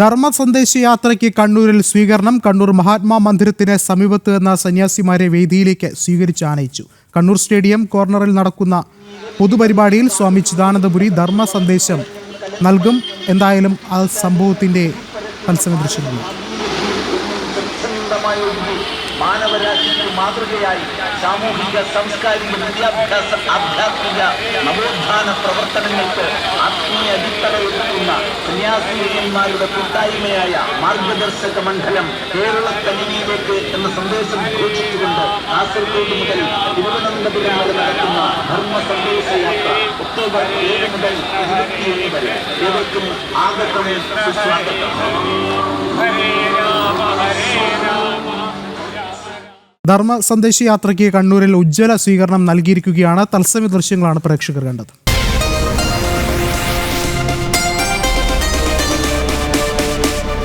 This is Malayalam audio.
ധർമ്മ സന്ദേശ യാത്രയ്ക്ക് കണ്ണൂരിൽ സ്വീകരണം. കണ്ണൂർ മഹാത്മാ മന്ദിരത്തിന് സമീപത്ത് എന്ന സന്യാസിമാരെ വേദിയിലേക്ക് സ്വീകരിച്ച് ആനയിച്ചു. കണ്ണൂർ സ്റ്റേഡിയം കോർണറിൽ നടക്കുന്ന പൊതുപരിപാടിയിൽ സ്വാമി ചിദാനന്ദപുരി ധർമ്മ സന്ദേശം നൽകും. എന്തായാലും ആ സംഭവത്തിന്റെ മത്സരം ദൃശ്യമാണ് മാതൃകയായി സാമൂഹിക സാംസ്കാരിക വിദ്യാഭ്യാസ ആധ്യാത്മിക നവോത്ഥാന പ്രവർത്തനങ്ങൾക്ക് ആത്മീയ അടിത്തറയൊരുക്കുന്ന സന്യാസിനിയന്മാരുടെ കൂട്ടായ്മയായ മാർഗദർശക മണ്ഡലം കേരളത്തനിയിലേക്ക് എന്ന സന്ദേശം ഘോഷിച്ചുകൊണ്ട് കാസർഗോഡ് മുതൽ തിരുവനന്തപുരം നടക്കുന്ന ധർമ്മ സന്ദേശ യാത്ര ഒക്ടോബർ ഏഴ് മുതൽ ഇരുപത്തിയൊന്ന് വരെ. ഏവർക്കും ആഗതം സുസ്വാഗതം. ധർമ്മ സന്ദേശ യാത്രയ്ക്ക് കണ്ണൂരിൽ ഉജ്ജ്വല സ്വീകരണം നൽകിയിരിക്കുകയാണ് തത്സമയ ദൃശ്യങ്ങളാണ് പ്രേക്ഷകർ കണ്ടത്.